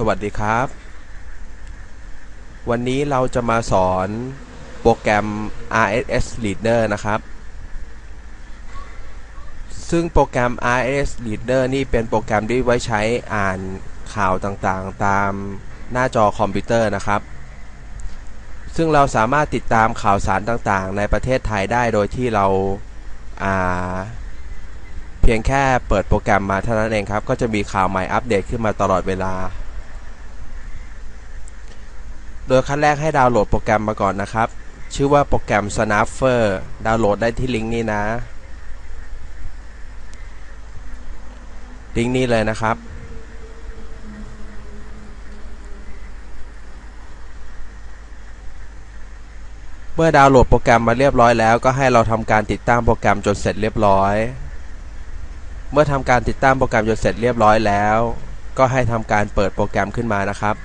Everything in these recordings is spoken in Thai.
สวัสดีครับ วันนี้เราจะมาสอนโปรแกรม RSS Reader นะครับ ซึ่งโปรแกรม RSS Reader นี่เป็นโปรแกรมที่ไว้ใช้อ่านข่าวต่างๆ ตามหน้าจอคอมพิวเตอร์นะครับ ซึ่งเราสามารถติดตามข่าวสารต่างๆ ในประเทศไทยได้โดยที่เราาเพียงแค่เปิดโปรแกรมมาเท่านั้นเองครับ ก็จะมีข่าวใหม่อัปเดตขึ้นมาตลอดเวลา โดยขั้นแรกให้ดาวน์โหลดโปรแกรมมาก่อนนะครับ ชื่อว่าโปรแกรม Snapper ดาวน์โหลดได้ที่ลิงก์นี้นะ ลิงก์นี้เลยนะครับ เมื่อดาวน์โหลดโปรแกรมมาเรียบร้อยแล้ว ก็ให้เราทำการติดตั้งโปรแกรมจนเสร็จเรียบร้อย เมื่อทำการติดตั้งโปรแกรมจนเสร็จเรียบร้อยแล้ว ก็ให้ทำการเปิดโปรแกรมขึ้นมานะครับ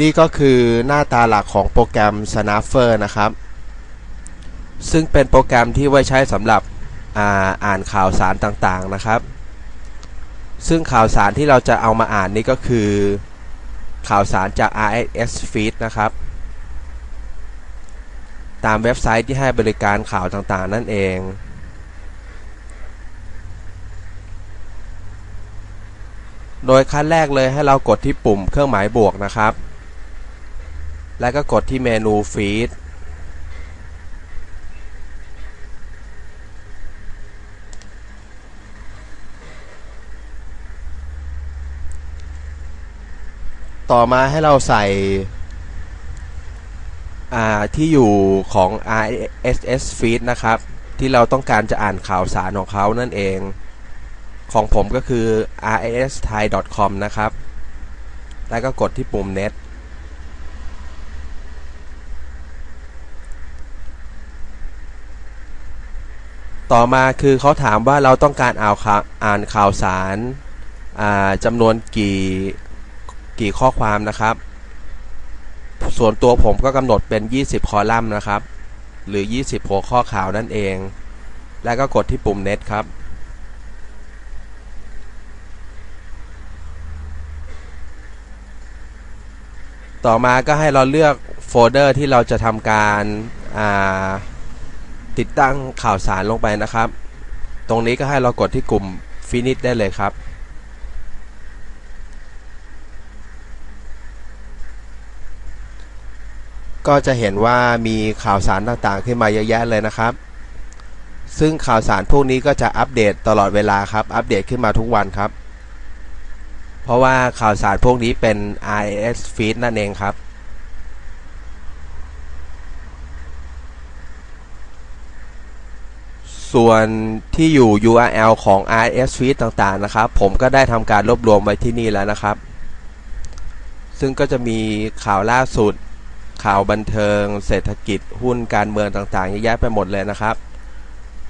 นี่ก็คือหน้าตาหลักของโปรแกรม Snapper นะครับ ซึ่งเป็นโปรแกรมที่ไว้ใช้สำหรับอาอ่านข่าวสารต่างๆนะครับ ซึ่งข่าวสารที่เราจะเอามาอ่านนี่ก็คือ ข่าวสารจาก RSS Feed นะครับ ตามเว็บไซต์ที่ให้บริการข่าวต่างๆ นั่นเองโดยขั้นแรกเลยให้เรากดที่ปุ่มเครื่องหมายบวกนะครับ แล้วก็กดที่เมนูฟีดต่อมาให้เราใส่ที่อยู่ของ RSS feed นะครับ ที่เราต้องการจะอ่านข่าวสารของเขานั่นเอง ของผมก็คือ rsthai.com นะครับ แล้วก็กดที่ปุ่ม net ต่อมาคือเขาถามว่าเราต้องการอ่านข่าวอ่านข่าวสารจำนวนกี่กี่ข้อความนะครับ ส่วนตัวผมก็กำหนดเป็น 20 คอลัมน์นะครับ หรือ 20 หัวข้อข่าวนั่นเอง แล้วก็กดที่ปุ่ม net ครับต่อมาก็ให้เราเลือกโฟลเดอร์ที่เราจะทำการอ่า ติดตั้งข่าวสารลงไปนะครับ ตรงนี้ก็ให้เรากดที่กลุ่ม finish ได้เลยครับ ก็จะเห็นว่ามีข่าวสารต่างๆ ขึ้นมาเยอะแยะเลยนะครับ ซึ่งข่าวสารพวกนี้ก็จะอัปเดตตลอดเวลาครับ อัปเดตขึ้นมาทุกวันครับ เพราะว่าข่าวสารพวกนี้เป็น RSS feed นั่นเองครับ ส่วนที่อยู่ URL ของ RSS feed ต่างๆนะครับ ผมก็ได้ทำการรวบรวมไว้ที่นี่แล้วนะครับ ซึ่งก็จะมีข่าวล่าสุด ข่าวบันเทิง เศรษฐกิจหุ้นการเมืองต่างๆเยอะแยะไปหมดเลยนะครับ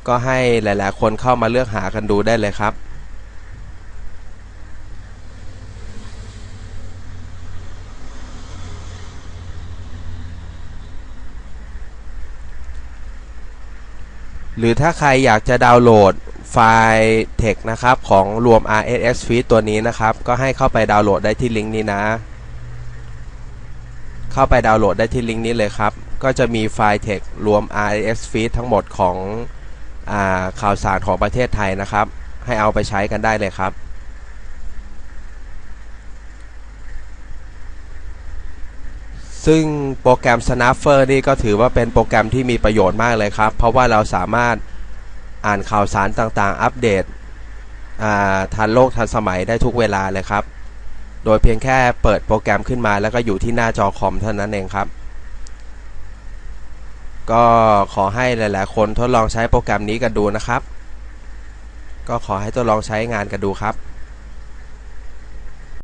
ก็ให้หลายๆ คนเข้ามาเลือกหากันดูได้เลยครับ หรือถ้าใครอยากจะดาวน์โหลดไฟล์ text นะครับของรวม RSS feed ตัวนี้นะครับ ก็ให้เข้าไปดาวน์โหลดได้ที่ลิงก์นี้นะ เข้าไปดาวน์โหลดได้ที่ลิงก์นี้เลยครับ ก็จะมีไฟล์ text รวม RSS feed ทั้งหมดของอข่าวสารของประเทศไทยนะครับ ให้เอาไปใช้กันได้เลยครับ ซึ่งโปรแกรม Snapper นี่ก็ถือว่าเป็นโปรแกรมที่มีประโยชน์มากเลยครับ เพราะว่าเราสามารถอ่านข่าวสารต่างๆ อัปเดตทันโลกทันสมัยได้ทุกเวลาเลยครับ โดยเพียงแค่เปิดโปรแกรมขึ้นมาแล้วก็อยู่ที่หน้าจอคอมเท่านั้นเองครับ ก็ขอให้หลายๆ คนทดลองใช้โปรแกรมนี้กันดูนะครับ ก็ขอให้ทดลองใช้งานกันดูครับ